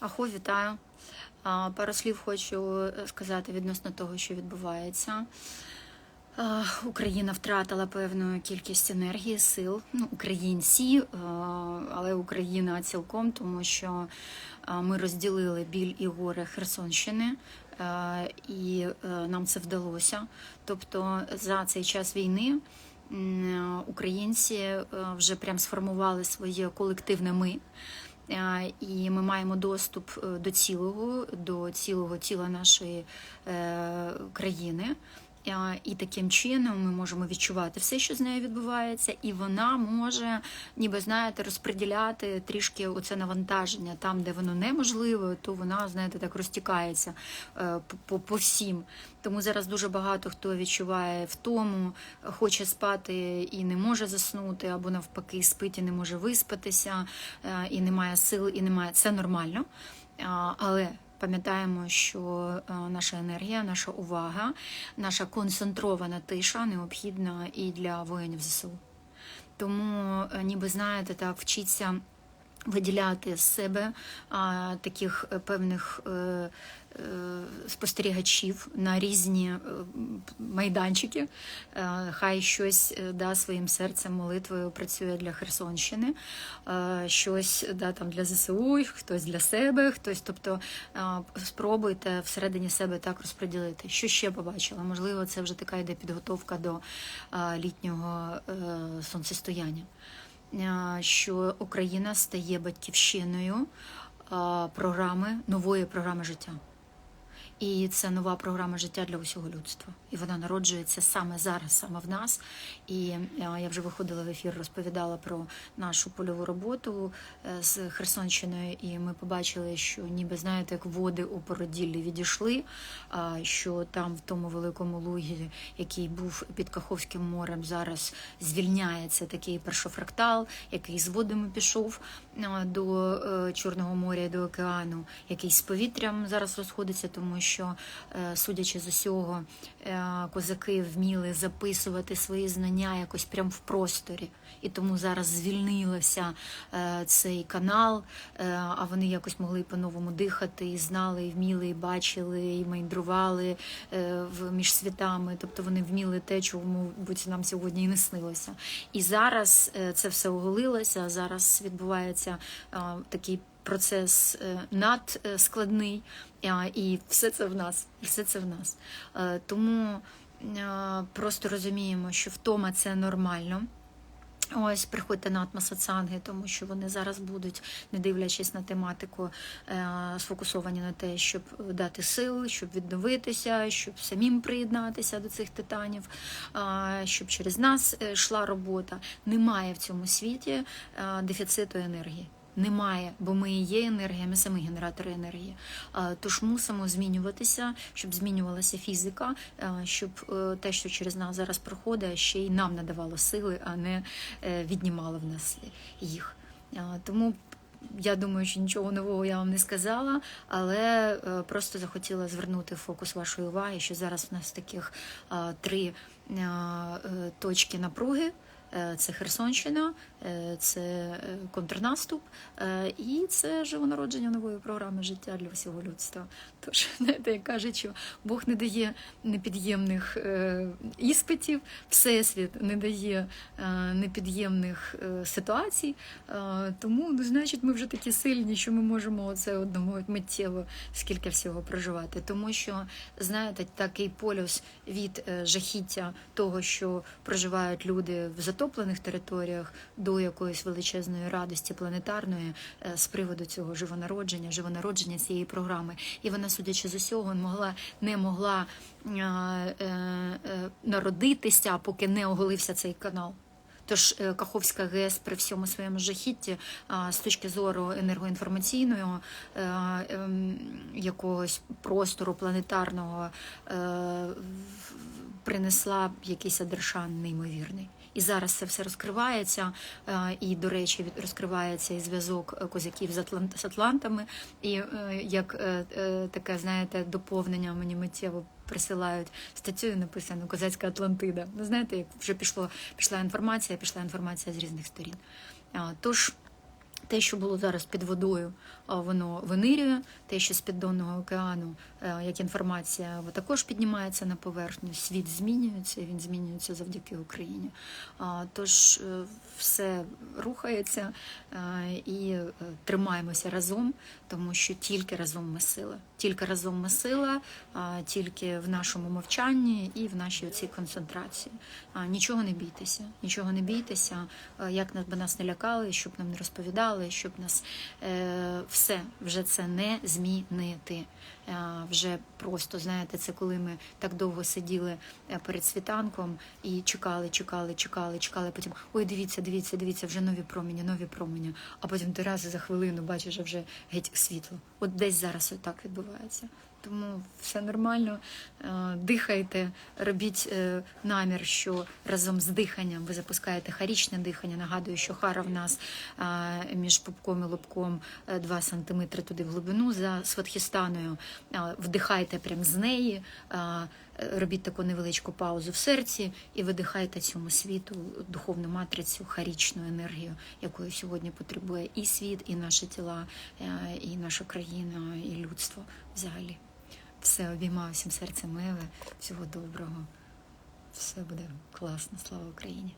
Ахо, вітаю. Пару слів хочу е, сказати відносно того, що відбувається. Україна втратила певну кількість енергії, сил. Ну, українці, але Україна цілком, тому що ми розділили біль і горе Херсонщини. І е, нам це вдалося. Тобто за цей час війни українці е, вже прям сформували своє колективне ми. Е, І ми маємо доступ е, до цілого, до цілого тіла нашої е, країни. І таким чином ми можемо відчувати все, що з нею відбувається, і вона може, ніби знаєте, розподіляти трішки оце навантаження там, де воно неможливо, то вона, знаєте, так розтікається е, по- по, по всім. Тому зараз дуже багато хто відчуває втому, хоче спати і не може заснути, або навпаки, спить і не може виспатися, е, і немає сил, і немає. Це нормально. Але пам'ятаємо, що е, наша енергія, наша увага, наша концентрована тиша необхідна і для воїнів ЗСУ. Тому, е, ніби знаєте, так вчиться виділяти з себе а, таких е, певних е, спостерігачів на різні е, майданчики. Е, Хай щось е, да, своїм серцем, молитвою працює для Херсонщини, е, щось да, там для ЗСУ, хтось для себе, хтось. Тобто е, спробуйте всередині себе так розподілити. Що ще побачила? Можливо, це вже така йде підготовка до е, літнього е, сонцестояння. Е, Що Україна стає батьківщиною е, програми нової програми життя. І це нова програма життя для усього людства. І вона народжується саме зараз, саме в нас. І е, я вже виходила в ефір, розповідала про нашу польову роботу е, з Херсонщиною, і ми побачили, що ніби знаєте, як води у породіллі відійшли. а, Що там, в тому великому лугі, який був під Каховським морем, зараз звільняється такий першофрактал, який з водами пішов е, до е, Чорного моря, до океану, який з повітрям зараз розходиться, тому що, е, судячи з усього, е, козаки вміли записувати свої знання якось прямо в просторі. І тому зараз звільнився е, цей канал, а вони якось могли по-новому дихати, і знали, і вміли, і бачили, і майндрували в між світами. Тобто вони вміли те, чому будь нам сьогодні і не снилося. І зараз це все оголилося. Зараз відбувається такий процес е, надскладний, е, і все це в нас. І все це в нас. Е, Тому просто розуміємо, що втома це нормально. Ось приходьте на атмосоцанги, тому що вони зараз будуть, не дивлячись на тематику, сфокусовані на те, щоб дати сил, щоб відновитися, щоб самим приєднатися до цих титанів, щоб через нас йшла робота. Немає в цьому світі дефіциту енергії. Немає, бо ми і є енергія, ми самі генератори енергії. Тож мусимо змінюватися, щоб змінювалася фізика, щоб е, те, що через нас зараз проходить, ще й нам надавало сили, а не е, віднімало в нас їх. Тому я думаю, що нічого нового я вам не сказала, але е, просто захотіла звернути фокус вашої уваги, що зараз в нас таких три точки напруги. Е, Це Херсонщина, е, це е, контрнаступ і це живонародження нової програми життя для всього людства. Тож, знаєте, як кажуть, що Бог не дає непід'ємних іспитів, Всесвіт не дає непід'ємних ситуацій. Тому, ну, значить, ми вже такі сильні, що ми можемо оце одному миттєво скільки всього проживати. Тому що, знаєте, такий полюс від жахіття того, що проживають люди в затоплених територіях, до якоїсь величезної радості планетарної е, з приводу цього живонародження, живонародження цієї програми. І вона, судячи з усього, могла не могла е, е, е, народитися, поки не оголився цей канал. Тож е, Каховська ГЕС при всьому своєму жахітті з точки зору енергоінформаційного ем, якогось простору планетарного принесла якийсь адершан неймовірний. І зараз це все розкривається, е, і, до речі, розкривається і зв'язок е, козаків з, Атлант, Атлантами, і е, як таке, знаєте, доповнення мені миттєво присилають статтю, написано Козацька Атлантида. Ви знаєте, як вже пішло, пішла інформація, пішла інформація з різних сторін. Тож Те, що було зараз під водою, воно винирює. Те, що з піддонного океану, е, як інформація, також піднімається на поверхню. Світ змінюється, він змінюється завдяки Україні. Тож е, все рухається е, і тримаємося разом, тому що тільки разом ми сила. Тільки разом ми сила, тільки в нашому мовчанні і в нашій оцій концентрації. Нічого не бійтеся, нічого не бійтеся, як нас би нас не лякали, щоб нам не розповідали, щоб нас е, все вже це не змінити. Е, Вже просто знаєте, це коли ми так довго сиділи е, перед світанком і чекали, чекали, чекали, чекали. Потім ой, дивіться, дивіться, дивіться, вже нові промені, нові промені. А потім ти раз за хвилину бачиш вже геть світло. От десь зараз отак відбувається. Тому все нормально. Е, Дихайте, робіть е, намір, що разом з диханням ви запускаєте харічне дихання. Нагадую, що хара в нас е, між пупком і лобком 2 см туди в глибину за сватхістаною. Вдихайте прямо з неї. Робіть таку невеличку паузу в серці і видихайте цьому світу духовну матрицю, харічну енергію, якої сьогодні потребує і світ, і наші тіла, е, і наша країна, і людство взагалі. Все обіймаю всім серцем миле, Всього доброго. Все буде класно. Слава Україні!